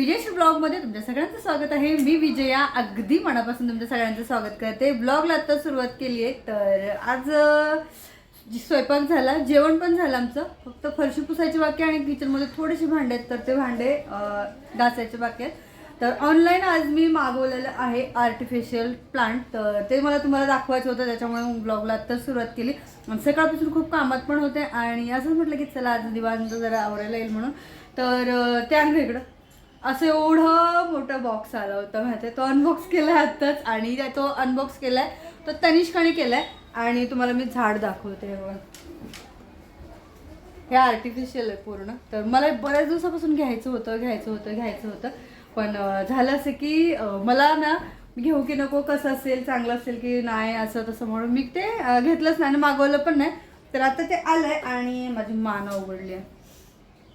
विजयश्री ब्लॉगमध्ये तुमच्या सगळ्यांचं स्वागत आहे. मी विजया अगदी मनापासून तुमच्या सगळ्यांचं स्वागत करते. ब्लॉगला आत्ता सुरुवात केली आहे तर आज स्वयंपाक झाला जेवण पण झालं आमचं. फक्त फरशी पुसायची बाकी आणि किचनमध्ये थोडेसे भांडे आहेत तर ते भांडे घासायचे बाकी आहेत. तर ऑनलाईन आज मी मागवलेलं आहे आर्टिफिशियल प्लांट तर ते मला तुम्हाला दाखवायचं होतं त्याच्यामुळे मग ब्लॉगला आत्ताच सुरुवात केली. सकाळपासून खूप कामात पण होते आणि असंच म्हटलं की चला आज निवांत जरा आवरायला येईल म्हणून. तर त्या ते आणलं इकडं. असं एवढं मोठं बॉक्स आला होता माहिती आहे. तो अनबॉक्स केला आहे आत्ताच आणि तो अनबॉक्स केलाय. तो तनिष्काने केलाय. आणि तुम्हाला मी झाड दाखवते हे बघा. हे आर्टिफिशियल आहे पूर्ण. तर मला बऱ्याच दिवसापासून घ्यायचं होतं घ्यायचं होतं घ्यायचं होतं. पण झालं असं की मला ना घेऊ की नको कसं असेल चांगलं असेल की नाही असं तसं म्हणून मी ते घेतलंच नाही आणि मागवलं पण नाही. तर आता ते आलंय आणि माझी मान उघडली आहे.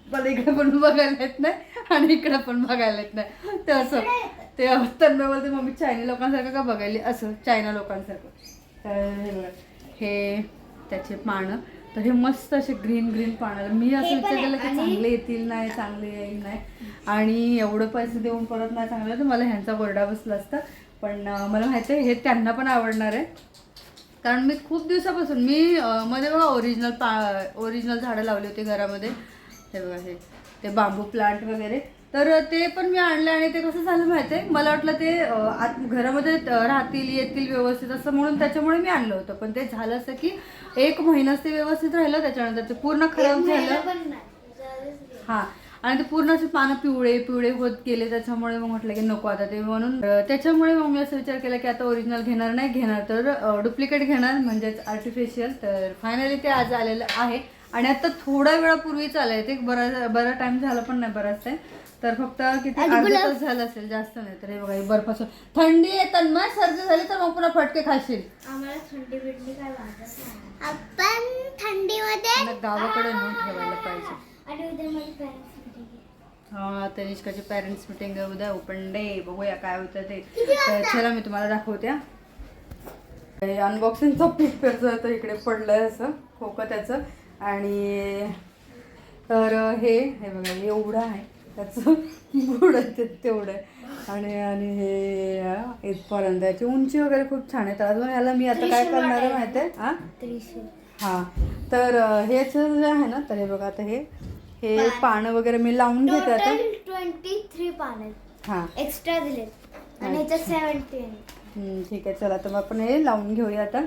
मला इकडे पण बघायला येत नाही. आणि इकडे पण बघायला येत नाही. ते असं ते तन्मय बोलते मम्मी चायना लोकांसारखं का बघायली? असं चायना लोकांसारखं. तर हे बघा हे त्याचे पानं. तर हे मस्त असे ग्रीन ग्रीन पानं. मी असं विचार केलं की चांगले येतील नाही चांगले येईल नाही. आणि एवढं पैसे देऊन परत नाही चांगलं तर मला ह्यांचा गोरडा बसला असता. पण मला माहिती आहे हे त्यांना पण आवडणार आहे. कारण मी खूप दिवसापासून मी मध्ये बघा ओरिजिनल पा ओरिजिनल झाडं लावली होती घरामध्ये. हे बघा हे. ते बांबू प्लांट वगैरे. तर ते पण मी आणले आणि ते कसं झालं माहिती आहे मला वाटलं ते आत घरामध्ये राहतील येतील व्यवस्थित असं म्हणून त्याच्यामुळे मी आणलं होतं. पण ते झालं असं की एक महिनाच ते व्यवस्थित राहिलं त्याच्यानंतर ते पूर्ण खराब झालं. हा. आणि ते पूर्ण असे पानं पिवळे पिवळे होत गेले त्याच्यामुळे मग म्हटलं की नको आता ते म्हणून. त्याच्यामुळे मग मी असं विचार केला की आता ओरिजिनल घेणार नाही घेणार तर डुप्लिकेट घेणार म्हणजेच आर्टिफिशियल तर फायनली ते आज आलेलं आहे. आणि आता थोड्या वेळापूर्वीच आलंय ते बरा बरा टाइम झाला पण नाही बराच टाइम तर फक्त किती अर्धा तास झालं असेल जास्त नाही. तर हे बघा हे बर्फाचं. थंडी आहे तन्मय सर्दी झाली तर मग पुन्हा फटके खाशील. आम्हाला थंडी बिंडी काय वाटत नाही. आपण थंडीमध्ये गावाकडे नेऊन ठेवायला पाहिजे. आणि उद्या माझी पॅरेंट्स मीटिंग हा तनिष्काची पॅरेंट्स मिटिंग आहे उद्या. ओपन डे बघूया काय होतं ते. तर चला मी तुम्हाला दाखवते अनबॉक्सिंगचा पिक्चरचं तर इकडे पडलंय असं. खोकं त्याचं. आणि तर हे हे बघा एवढं आहे. त्याचं बुड आहे ते तेवढं आहे. आणि आणि हे इथपर्यंत याची उंची वगैरे खूप छान आहे. तर अजून याला मी आता काय करणार आहे माहिती आहे? हां? हां. तर हेच जे आहे ना तर हे बघा आता हे हे पानं. वगैरे मी लावून घेते आता. ट्वेंटी थ्री पान हां. एक्स्ट्रा दिलेत. आणि ह्याच्यात ठीक आहे. चला तर मग आपण हे लावून घेऊया आता.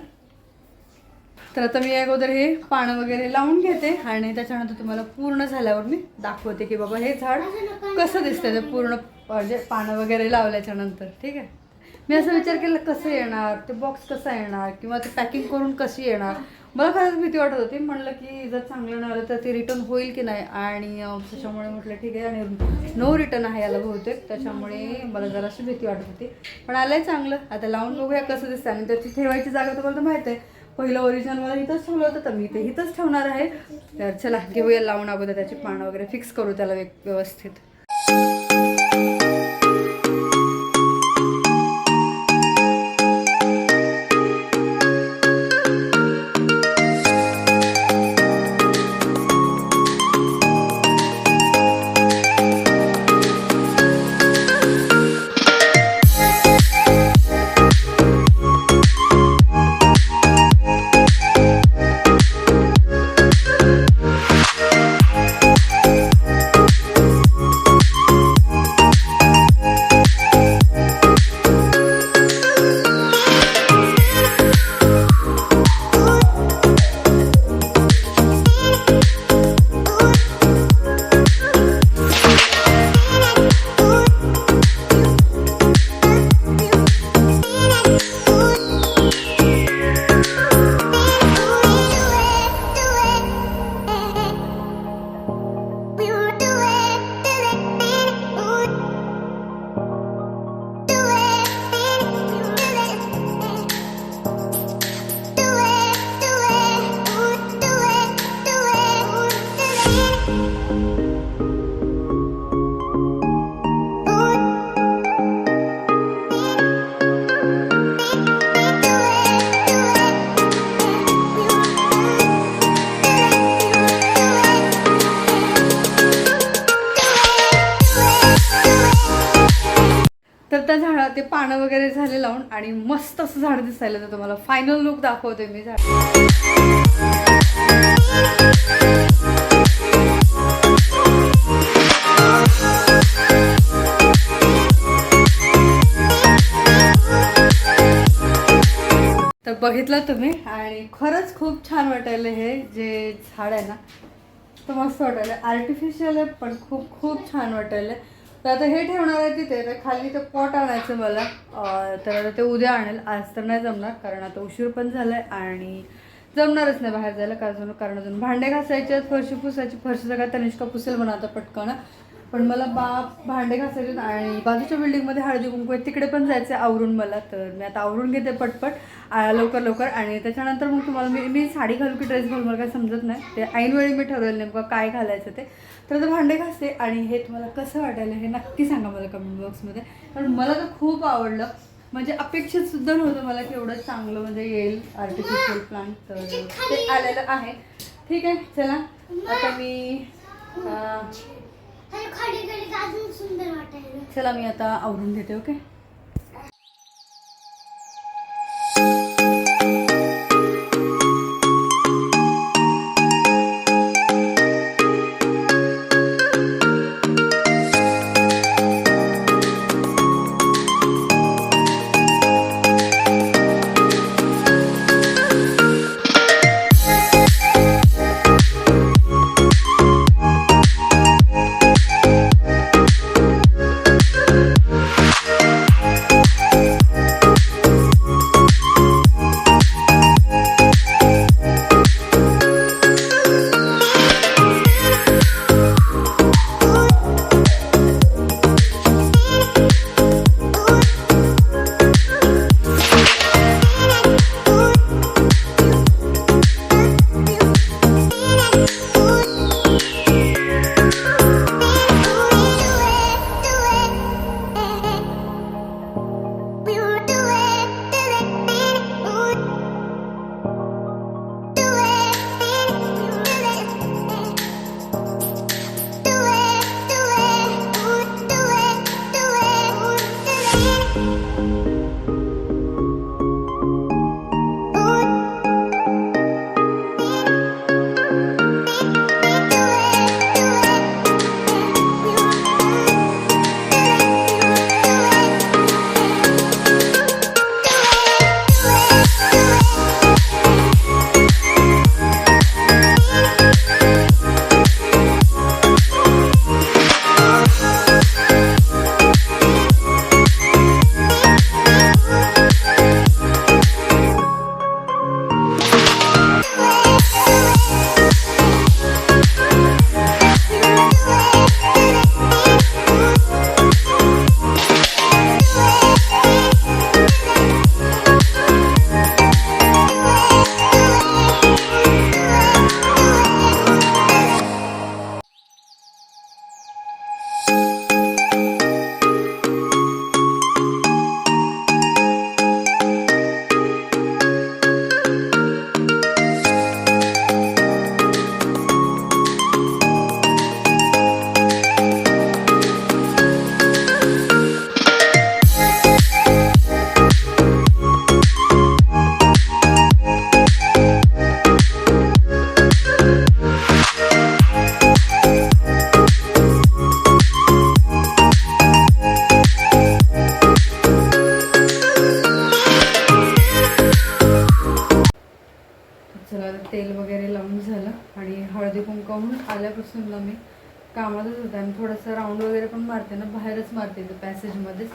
तर आता मी अगोदर हे पानं वगैरे लावून घेते आणि त्याच्यानंतर तुम्हाला पूर्ण झाल्यावर मी दाखवते की बाबा हे झाड कसं दिसतं ते पूर्ण म्हणजे पानं वगैरे लावल्याच्या नंतर ठीक आहे? मी असा विचार केला कसं येणार? ते बॉक्स कसा येणार? किंवा ते पॅकिंग करून कशी येणार? मला खरंच भीती वाटत होती. म्हणलं की जर चांगलं नाही आलं तर ते रिटर्न होईल की नाही? आणि त्याच्यामुळे म्हटलं ठीक आहे आणि नो रिटर्न आहे याला बहुतेक. त्याच्यामुळे मला जराशी भीती वाटत होती. पण आलं आहे चांगलं. आता लावून बघूया कसं दिसतं आणि त्याची ठेवायची जागा तुम्हाला तर माहीत आहे. पहिलं ओरिजिनल मला इथंच ठेवलं होतं तर मी ते इथंच ठेवणार आहे. तर चला घेऊया लावून अगोदर त्याची पानं वगैरे फिक्स करू त्याला व्यवस्थित. त्या झाडा ते पानं वगैरे झाले लावून आणि मस्त असं झाड दिसायला तर तुम्हाला फायनल लुक दाखवते मी झाड. तर बघितलं तुम्ही आणि खरंच खूप छान वाटायलं हे जे झाड आहे ना तर मस्त वाटायला. आर्टिफिशियल आहे पण खूप खूप छान वाटायला. तर आता हे ठेवणार आहे तिथे तर खाली ते पॉट आणायचं मला. तर आता ते उद्या आणेल. आज तर नाही जमणार कारण आता उशीर पण झालाय आणि जमणारच नाही बाहेर जायला. कारण कारण अजून भांडे घासायचे आहेत, फरशी पुसायची. फरशी सगळ्या तनिष्का पुसेल म्हणा आता पटकन. पण मला बाप भांडे घासायचे आणि बाजूच्या बिल्डिंगमध्ये हळदी कुंकू आहे तिकडे पण जायचं आहे आवरून मला तर. मी आता आवरून घेते पटपट आ, लवकर लवकर. आणि त्याच्यानंतर मग तुम्हाला मी मी साडी घालू की ड्रेस घालू मला काही समजत नाही. ते ऐनवेळी मी ठरवेल नेमकं काय घालायचं ते. तर ते भांडे घासते आणि हे तुम्हाला कसं वाटायला हे नक्की सांगा मला कमेंट बॉक्समध्ये कारण मला तर खूप आवडलं. म्हणजे अपेक्षित सुद्धा नव्हतं मला की एवढं चांगलं म्हणजे येईल आर्टिफिशियल प्लांट तर ते आलेलं आहे. ठीक आहे चला. आता मी खाली गेली अजून सुंदर वाटायला. चला मी आता आवरून घेते ओके? आल्यापासून ना मी कामातच होते आणि थोडंसं राऊंड वगैरे पण मारते ना बाहेरच मारते इथं पॅसेजमध्येच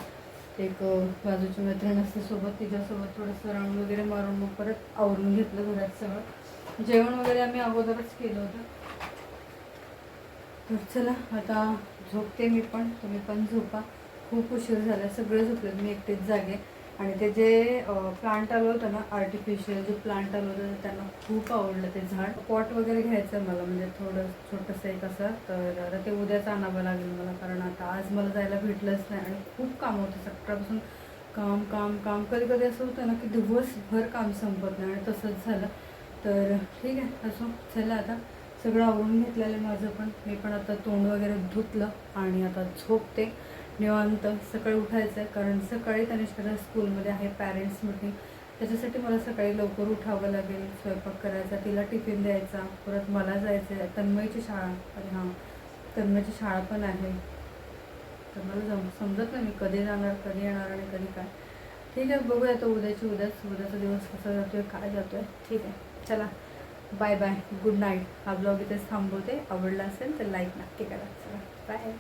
एक बाजूची मैत्रीण असते सोबत तिच्यासोबत थोडंसं राऊंड वगैरे मारून मग परत आवरून घेतलं घरात सगळं. जेवण वगैरे आम्ही अगोदरच केलं होतं. तर चला आता झोपते मी पण तुम्ही पण झोपा. खूप उशीर झाला सगळे झोपलेत मी एकटेच जागे. आणि ते जे प्लांट आलं होतं ना आर्टिफिशियल जे प्लांट आलं होतं त्यांना खूप आवडलं ते झाड. पॉट वगैरे घ्यायचं आहे मला म्हणजे थोडं छोटंसं एक असं. तर आता ते उद्याच आणावं लागेल मला कारण आता आज मला जायला भेटलंच नाही आणि खूप काम होतं. सकाळपासून काम काम काम. कधी कधी असं होतं ना की दिवसभर काम संपत नाही आणि तसंच झालं. तर ठीक आहे असं चला आता. सगळं आवरून घेतलेलं आहे माझं पण. मी पण आता तोंड वगैरे धुतलं आणि आता झोपते. निवांत सकाळी उठायचं आहे कारण सकाळी तनिष्काच्या स्कूलमध्ये आहे पॅरेंट्स मीटिंग त्याच्यासाठी मला सकाळी लवकर उठावं लागेल. स्वयंपाक करायचा तिला टिफिन द्यायचा परत मला जायचं आहे तन्मयची शाळा अरे हां तन्मयची शाळा पण आहे. तर मला जम समजत नाही मी कधी जाणार कधी येणार आणि कधी काय. ठीक आहे बघूया तो उद्याची उद्याच उद्याचा दिवस कसा जातो आहे काय जातो आहे ठीक आहे चला. बाय बाय गुड नाईट हा ब्लॉग इथेच थांबवते. आवडला असेल तर लाईक नक्की करा. चला. बाय